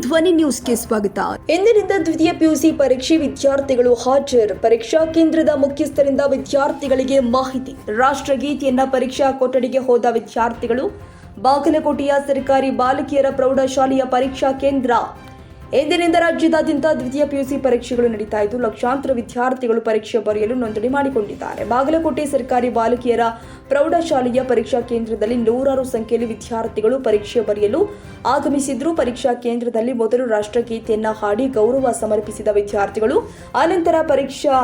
ಧ್ವನಿ ನ್ಯೂಸ್ಗೆ ಸ್ವಾಗತ. ಇಂದಿನಿಂದ ದ್ವಿತೀಯ ಪಿಯುಸಿ ಪರೀಕ್ಷೆ ವಿದ್ಯಾರ್ಥಿಗಳು ಹಾಜರ್. ಪರೀಕ್ಷಾ ಕೇಂದ್ರದ ಮುಖ್ಯಸ್ಥರಿಂದ ವಿದ್ಯಾರ್ಥಿಗಳಿಗೆ ಮಾಹಿತಿ. ರಾಷ್ಟ್ರಗೀತೆಯನ್ನ ಪರೀಕ್ಷಾ ಕೊಠಡಿಗೆ ಹೋದ ವಿದ್ಯಾರ್ಥಿಗಳು, ಬಾಗಲಕೋಟೆಯ ಸರ್ಕಾರಿ ಬಾಲಕಿಯರ ಪ್ರೌಢಶಾಲೆಯ ಪರೀಕ್ಷಾ ಕೇಂದ್ರ ಇಂದಿನಿಂದ ರಾಜ್ಯದಾದ್ಯಂತ ದ್ವಿತೀಯ ಪಿಯುಸಿ ಪರೀಕ್ಷೆಗಳು ನಡೀತಾ ಇದ್ದು, ಲಕ್ಷಾಂತರ ವಿದ್ಯಾರ್ಥಿಗಳು ಪರೀಕ್ಷೆ ಬರೆಯಲು ನೋಂದಣಿ ಮಾಡಿಕೊಂಡಿದ್ದಾರೆ. ಬಾಗಲಕೋಟೆ ಸರ್ಕಾರಿ ಬಾಲಕಿಯರ ಪ್ರೌಢಶಾಲೆಯ ಪರೀಕ್ಷಾ ಕೇಂದ್ರದಲ್ಲಿ ನೂರಾರು ಸಂಖ್ಯೆಯಲ್ಲಿ ವಿದ್ಯಾರ್ಥಿಗಳು ಪರೀಕ್ಷೆ ಬರೆಯಲು ಆಗಮಿಸಿದ್ರು. ಪರೀಕ್ಷಾ ಕೇಂದ್ರದಲ್ಲಿ ಮೊದಲು ರಾಷ್ಟ್ರಗೀತೆಯನ್ನ ಹಾಡಿ ಗೌರವ ಸಮರ್ಪಿಸಿದ ವಿದ್ಯಾರ್ಥಿಗಳು ಅನಂತರ ಪರೀಕ್ಷಾ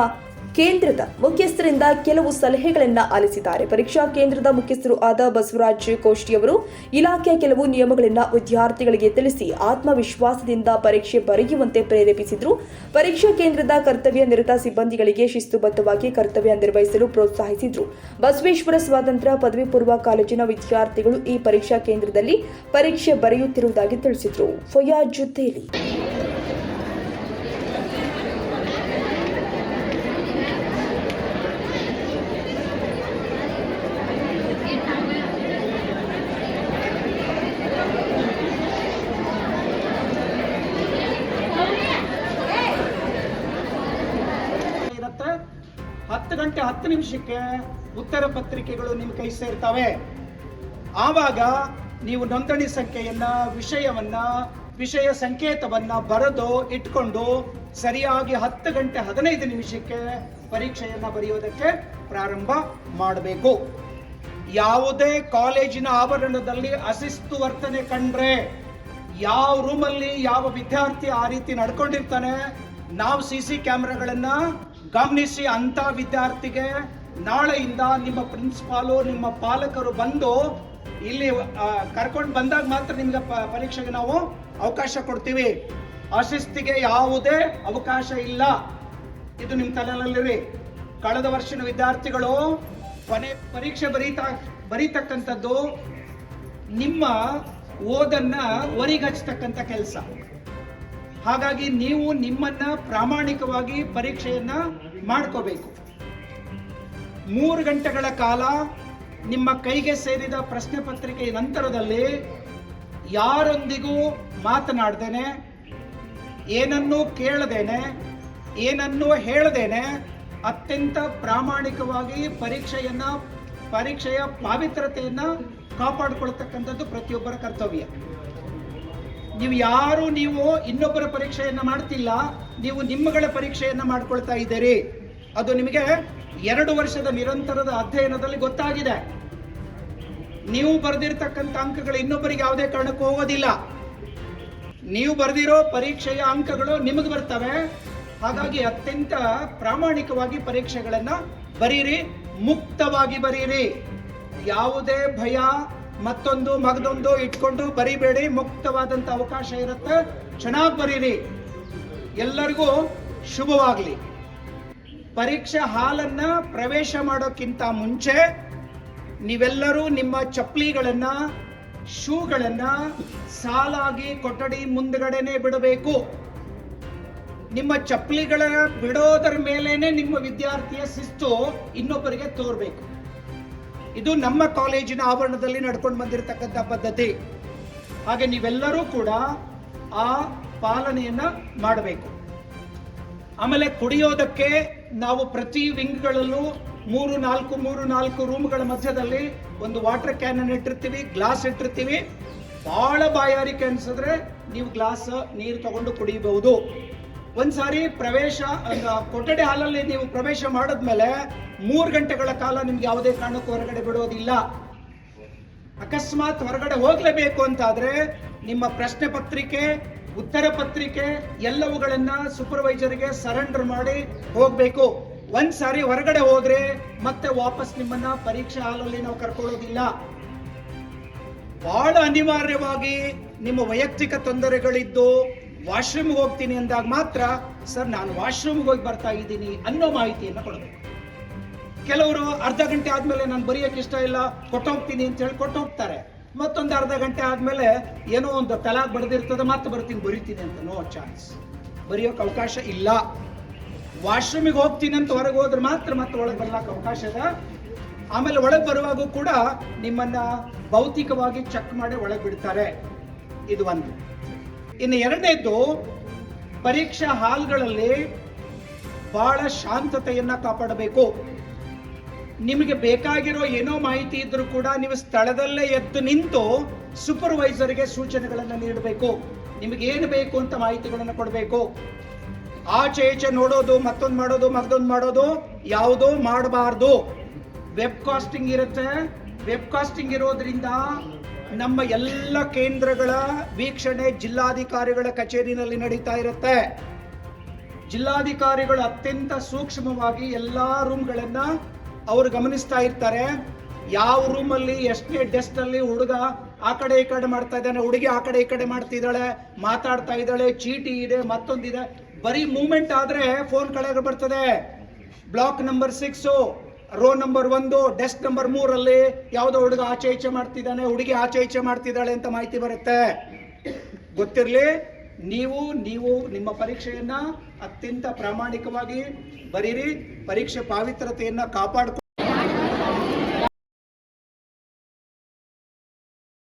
ಕೇಂದ್ರದ ಮುಖ್ಯಸ್ಥರಿಂದ ಕೆಲವು ಸಲಹೆಗಳನ್ನ ಆಲಿಸಿದ್ದಾರೆ. ಪರೀಕ್ಷಾ ಕೇಂದ್ರದ ಮುಖ್ಯಸ್ಥರು ಆದ ಬಸವರಾಜ್ ಕೋಷ್ಟಿಯವರು ಇಲಾಖೆಯ ಕೆಲವು ನಿಯಮಗಳನ್ನ ವಿದ್ಯಾರ್ಥಿಗಳಿಗೆ ತಿಳಿಸಿ ಆತ್ಮವಿಶ್ವಾಸದಿಂದ ಪರೀಕ್ಷೆ ಬರೆಯುವಂತೆ ಪ್ರೇರೇಪಿಸಿದ್ರು. ಪರೀಕ್ಷಾ ಕೇಂದ್ರದ ಕರ್ತವ್ಯ ನಿರತ ಸಿಬ್ಬಂದಿಗಳಿಗೆ ಶಿಸ್ತುಬದ್ಧವಾಗಿ ಕರ್ತವ್ಯ ನಿರ್ವಹಿಸಲು ಪ್ರೋತ್ಸಾಹಿಸಿದ್ರು. ಬಸವೇಶ್ವರ ಸ್ವಾತಂತ್ರ್ಯ ಪದವಿ ಪೂರ್ವ ಕಾಲೇಜಿನ ವಿದ್ಯಾರ್ಥಿಗಳು ಈ ಪರೀಕ್ಷಾ ಕೇಂದ್ರದಲ್ಲಿ ಪರೀಕ್ಷೆ ಬರೆಯುತ್ತಿರುವುದಾಗಿ ತಿಳಿಸಿದ್ರು. ಫಯಾಜ್ ತೇಲಿ ಇರುತ್ತೆ ಹತ್ತು ಗಂಟೆ ಹತ್ತು ನಿಮಿಷಕ್ಕೆ ಉತ್ತರ ಪತ್ರಿಕೆಗಳು ನಿಮ್ಮ ಕೈ ಸೇರ್ತವೆ. ಆವಾಗ ನೀವು ನೋಂದಣಿ ಸಂಖ್ಯೆಯನ್ನ, ವಿಷಯವನ್ನ, ವಿಷಯ ಸಂಕೇತವನ್ನ ಬರೆದು ಇಟ್ಕೊಂಡು ಸರಿಯಾಗಿ ಹತ್ತು ಗಂಟೆ ಹದಿನೈದು ನಿಮಿಷಕ್ಕೆ ಪರೀಕ್ಷೆಯನ್ನ ಬರೆಯೋದಕ್ಕೆ ಪ್ರಾರಂಭ ಮಾಡಬೇಕು. ಯಾವುದೇ ಕಾಲೇಜಿನ ಆವರಣದಲ್ಲಿ ಅಶಿಸ್ತು ವರ್ತನೆ ಕಂಡ್ರೆ ಯಾವ ರೂಮಲ್ಲಿ ಯಾವ ವಿದ್ಯಾರ್ಥಿ ಆ ರೀತಿ ನಡ್ಕೊಂಡಿರ್ತಾನೆ, ನಾವು ಸಿ ಸಿ ಕ್ಯಾಮ್ರಾಗಳನ್ನ ಗಮನಿಸಿ ಅಂತ ವಿದ್ಯಾರ್ಥಿಗೆ ನಾಳೆಯಿಂದ ನಿಮ್ಮ ಪ್ರಿನ್ಸಿಪಾಲು, ನಿಮ್ಮ ಪಾಲಕರು ಬಂದು ಇಲ್ಲಿ ಕರ್ಕೊಂಡು ಬಂದಾಗ ಮಾತ್ರ ನಿಮ್ಗೆ ಪರೀಕ್ಷೆಗೆ ನಾವು ಅವಕಾಶ ಕೊಡ್ತೀವಿ. ಅಶಿಸ್ತಿಗೆ ಯಾವುದೇ ಅವಕಾಶ ಇಲ್ಲ. ಇದು ನಿಮ್ಮ ತಲೆಯಲ್ಲಿರಿ ಕಳೆದ ವರ್ಷದ ವಿದ್ಯಾರ್ಥಿಗಳು ಕೊನೆ ಪರೀಕ್ಷೆ ಬರೀತಾ, ಬರೀತಕ್ಕಂಥದ್ದು ನಿಮ್ಮ ಓದನ್ನ ಒರಿಗಚ್ಚತಕ್ಕಂಥ ಕೆಲಸ. ಹಾಗಾಗಿ ನೀವು ನಿಮ್ಮನ್ನ ಪ್ರಾಮಾಣಿಕವಾಗಿ ಪರೀಕ್ಷೆಯನ್ನ ಮಾಡ್ಕೋಬೇಕು. ಮೂರು ಗಂಟೆಗಳ ಕಾಲ ನಿಮ್ಮ ಕೈಗೆ ಸೇರಿದ ಪ್ರಶ್ನೆ ಪತ್ರಿಕೆಯ ನಂತರದಲ್ಲಿ ಯಾರೊಂದಿಗೂ ಮಾತನಾಡ್ದೇನೆ, ಏನನ್ನೂ ಕೇಳದೇನೆ, ಏನನ್ನೂ ಹೇಳದೇನೆ ಅತ್ಯಂತ ಪ್ರಾಮಾಣಿಕವಾಗಿ ಪರೀಕ್ಷೆಯನ್ನ, ಪರೀಕ್ಷೆಯ ಪಾವಿತ್ರತೆಯನ್ನು ಕಾಪಾಡಿಕೊಳ್ತಕ್ಕಂಥದ್ದು ಪ್ರತಿಯೊಬ್ಬರ ಕರ್ತವ್ಯ. ನೀವು ಯಾರು, ನೀವು ಇನ್ನೊಬ್ಬರ ಪರೀಕ್ಷೆಯನ್ನು ಮಾಡ್ತಿಲ್ಲ, ನೀವು ನಿಮ್ಮಗಳ ಪರೀಕ್ಷೆಯನ್ನು ಮಾಡ್ಕೊಳ್ತಾ ಇದ್ದೀರಿ. ಅದು ನಿಮಗೆ ಎರಡು ವರ್ಷದ ನಿರಂತರದ ಅಧ್ಯಯನದಲ್ಲಿ ಗೊತ್ತಾಗಿದೆ. ನೀವು ಬರೆದಿರ್ತಕ್ಕಂಥ ಅಂಕಗಳು ಇನ್ನೊಬ್ಬರಿಗೆ ಯಾವುದೇ ಕಾರಣಕ್ಕೂ ಹೋಗೋದಿಲ್ಲ. ನೀವು ಬರೆದಿರೋ ಪರೀಕ್ಷೆಯ ಅಂಕಗಳು ನಿಮಗೆ ಬರ್ತವೆ. ಹಾಗಾಗಿ ಅತ್ಯಂತ ಪ್ರಾಮಾಣಿಕವಾಗಿ ಪರೀಕ್ಷೆಗಳನ್ನು ಬರೀರಿ, ಮುಕ್ತವಾಗಿ ಬರೀರಿ. ಯಾವುದೇ ಭಯ ಮತ್ತೊಂದು ಮಗದೊಂದು ಇಟ್ಕೊಂಡು ಬರಿಬೇಡಿ, ಮುಕ್ತವಾದಂತ ಅವಕಾಶ ಇರುತ್ತೆ. ಚೆನ್ನಾಗಿ ಬರೀರಿ. ಎಲ್ಲರಿಗೂ ಶುಭವಾಗಲಿ. ಪರೀಕ್ಷಾ ಹಾಲನ್ನ ಪ್ರವೇಶ ಮಾಡೋಕ್ಕಿಂತ ಮುಂಚೆ ನೀವೆಲ್ಲರೂ ನಿಮ್ಮ ಚಪ್ಪಲಿಗಳನ್ನು, ಶೂಗಳನ್ನು ಸಾಲಾಗಿ ಕೊಠಡಿ ಮುಂದ್ಗಡೆನೆ ಬಿಡಬೇಕು. ನಿಮ್ಮ ಚಪ್ಪಲಿಗಳ ಬಿಡೋದರ ಮೇಲೇನೆ ನಿಮ್ಮ ವಿದ್ಯಾರ್ಥಿಯ ಶಿಸ್ತು ಇನ್ನೊಬ್ಬರಿಗೆ ತೋರ್ಬೇಕು. ಇದು ನಮ್ಮ ಕಾಲೇಜಿನ ಆವರಣದಲ್ಲಿ ನಡ್ಕೊಂಡು ಬಂದಿರತಕ್ಕಂಥ ಪದ್ಧತಿ. ಹಾಗೆ ನೀವೆಲ್ಲರೂ ಕೂಡ ಆ ಪಾಲನೆಯನ್ನು ಮಾಡಬೇಕು. ಆಮೇಲೆ ಕುಡಿಯೋದಕ್ಕೆ ನಾವು ಪ್ರತಿ ವಿಂಗ್ಗಳಲ್ಲೂ ಮೂರು ನಾಲ್ಕು ಮೂರು ನಾಲ್ಕು ರೂಮ್ಗಳ ಮಧ್ಯದಲ್ಲಿ ಒಂದು ವಾಟರ್ ಕ್ಯಾನ್ ಅನ್ನು ಇಟ್ಟಿರ್ತೀವಿ, ಗ್ಲಾಸ್ ಇಟ್ಟಿರ್ತೀವಿ. ಭಾಳ ಬಾಯಾರಿಕೆ ಅನ್ಸಿದ್ರೆ ನೀವು ಗ್ಲಾಸ್, ನೀರು ತಗೊಂಡು ಕುಡಿಯಬಹುದು. ಒಂದ್ಸಾರಿ ಪ್ರವೇಶ ಕೊಠಡಿ ಹಾಲಲ್ಲಿ ನೀವು ಪ್ರವೇಶ ಮಾಡಿದ್ಮೇಲೆ ಮೂರು ಗಂಟೆಗಳ ಕಾಲ ನಿಮ್ಗೆ ಯಾವುದೇ ಕಾರಣಕ್ಕೂ ಹೊರಗಡೆ ಬಿಡೋದಿಲ್ಲ. ಅಕಸ್ಮಾತ್ ಹೊರಗಡೆ ಹೋಗ್ಲೇಬೇಕು ಅಂತಾದ್ರೆ ನಿಮ್ಮ ಪ್ರಶ್ನೆ ಪತ್ರಿಕೆ, ಉತ್ತರ ಪತ್ರಿಕೆ ಎಲ್ಲವುಗಳನ್ನ ಸೂಪರ್ವೈಸರ್ಗೆ ಸರೆಂಡರ್ ಮಾಡಿ ಹೋಗ್ಬೇಕು. ಒಂದ್ ಸಾರಿ ಹೊರಗಡೆ ಹೋದ್ರೆ ಮತ್ತೆ ವಾಪಸ್ ನಿಮ್ಮನ್ನ ಪರೀಕ್ಷಾ ಹಾಲಲ್ಲಿ ನಾವು ಕರ್ಕೊಳ್ಳೋದಿಲ್ಲ. ಬಹಳ ಅನಿವಾರ್ಯವಾಗಿ ನಿಮ್ಮ ವೈಯಕ್ತಿಕ ತೊಂದರೆಗಳಿದ್ದು ವಾಶ್ರೂಮ್ಗೆ ಹೋಗ್ತೀನಿ ಅಂದಾಗ ಮಾತ್ರ, ಸರ್, ನಾನು ವಾಶ್ರೂಮ್ಗೆ ಹೋಗಿ ಬರ್ತಾ ಇದ್ದೀನಿ ಅನ್ನೋ ಮಾಹಿತಿಯನ್ನು ಕೊಡಬೇಕು. ಕೆಲವರು ಅರ್ಧ ಗಂಟೆ ಆದ್ಮೇಲೆ ನಾನು ಬರೆಯೋಕೆ ಇಷ್ಟ ಇಲ್ಲ, ಕೊಟ್ಟೋಗ್ತೀನಿ ಅಂತ ಹೇಳಿ ಕೊಟ್ಟೋಗ್ತಾರೆ. ಮತ್ತೊಂದು ಅರ್ಧ ಗಂಟೆ ಆದ್ಮೇಲೆ ಏನೋ ಒಂದು ತಲಾಗ್ ಬಡ್ದಿರ್ತದೆ, ಮತ್ತೆ ಬರ್ತೀನಿ, ಬರಿತೀನಿ ಅಂತ ನೋ ಚಾನ್ಸ್. ಬರೆಯೋಕೆ ಅವಕಾಶ ಇಲ್ಲ. ವಾಶ್ರೂಮಿಗೆ ಹೋಗ್ತೀನಿ ಅಂತ ಹೊರಗೆ ಹೋದ್ರೆ ಮಾತ್ರ ಮತ್ತೆ ಒಳಗೆ ಬರ್ಲಾಕ ಅವಕಾಶ ಇದೆ. ಆಮೇಲೆ ಒಳಗೆ ಬರುವಾಗೂ ಕೂಡ ನಿಮ್ಮನ್ನ ಭೌತಿಕವಾಗಿ ಚೆಕ್ ಮಾಡಿ ಒಳಗೆ ಬಿಡ್ತಾರೆ. ಇದು ಒಂದು. ಇನ್ನು ಎರಡನೇದ್ದು ಪರೀಕ್ಷಾ ಹಾಲ್ಗಳಲ್ಲಿ ಬಹಳ ಶಾಂತತೆಯನ್ನು ಕಾಪಾಡಬೇಕು. ನಿಮಗೆ ಬೇಕಾಗಿರೋ ಏನೋ ಮಾಹಿತಿ ಇದ್ರೂ ಕೂಡ ನೀವು ಸ್ಥಳದಲ್ಲೇ ಎದ್ದು ನಿಂತು ಸೂಪರ್ವೈಸರ್ಗೆ ಸೂಚನೆಗಳನ್ನು ನೀಡಬೇಕು. ನಿಮಗೆ ಏನು ಬೇಕು ಅಂತ ಮಾಹಿತಿಗಳನ್ನು ಕೊಡಬೇಕು. ಆಚೆ ಈಚೆ ನೋಡೋದು, ಮತ್ತೊಂದು ಮಾಡೋದು ಮತ್ತೊಂದು ಮಾಡೋದು, ಯಾವುದೋ ಮಾಡಬಾರ್ದು. ವೆಬ್ ಕಾಸ್ಟಿಂಗ್ ಇರುತ್ತೆ. ವೆಬ್ ಕಾಸ್ಟಿಂಗ್ ಇರೋದ್ರಿಂದ ನಮ್ಮ ಎಲ್ಲ ಕೇಂದ್ರಗಳ ವೀಕ್ಷಣೆ ಜಿಲ್ಲಾಧಿಕಾರಿಗಳ ಕಚೇರಿನಲ್ಲಿ ನಡೀತಾ ಇರುತ್ತೆ. ಜಿಲ್ಲಾಧಿಕಾರಿಗಳು ಅತ್ಯಂತ ಸೂಕ್ಷ್ಮವಾಗಿ ಎಲ್ಲ ರೂಮ್ಗಳನ್ನ ಅವರು ಗಮನಿಸ್ತಾ ಇರ್ತಾರೆ. ಯಾವ ರೂಮಲ್ಲಿ, ಎಷ್ಟನೇ ಡೆಸ್ಕ್ ಅಲ್ಲಿ ಹುಡುಗ ಆ ಕಡೆ ಈ ಕಡೆ ಮಾಡ್ತಾ ಇದ್ದಾನೆ, ಹುಡುಗಿ ಆ ಕಡೆ ಈ ಕಡೆ ಮಾಡ್ತಿದ್ದಾಳೆ, ಮಾತಾಡ್ತಾ ಇದ್ದಾಳೆ, ಚೀಟಿ ಇದೆ, ಮತ್ತೊಂದಿದೆ. ಬರೀ ಮೂಮೆಂಟ್ ಆದ್ರೆ ಫೋನ್ ಕಡೆಗೆ ಬರ್ತದೆ. Block number six. Row number ಒಂದು ಡೆಸ್ಕ್ ನಂಬರ್ ಮೂರಲ್ಲಿ ಯಾವುದೋ ಹುಡುಗ ಆಚೆ ಈಚೆ ಮಾಡ್ತಿದ್ದಾನೆ, ಹುಡುಗಿ ಆಚೆ ಈಚೆ ಮಾಡ್ತಿದ್ದಾಳೆ ಅಂತ ಮಾಹಿತಿ ಬರುತ್ತೆ. ಗೊತ್ತಿರಲಿ? ನೀವು ನೀವು ನಿಮ್ಮ ಪರೀಕ್ಷೆಯನ್ನ ಅತ್ಯಂತ ಪ್ರಾಮಾಣಿಕವಾಗಿ ಬರೀರಿ, ಪರೀಕ್ಷೆ ಪಾವಿತ್ರತೆಯನ್ನು ಕಾಪಾಡ್ಕೊ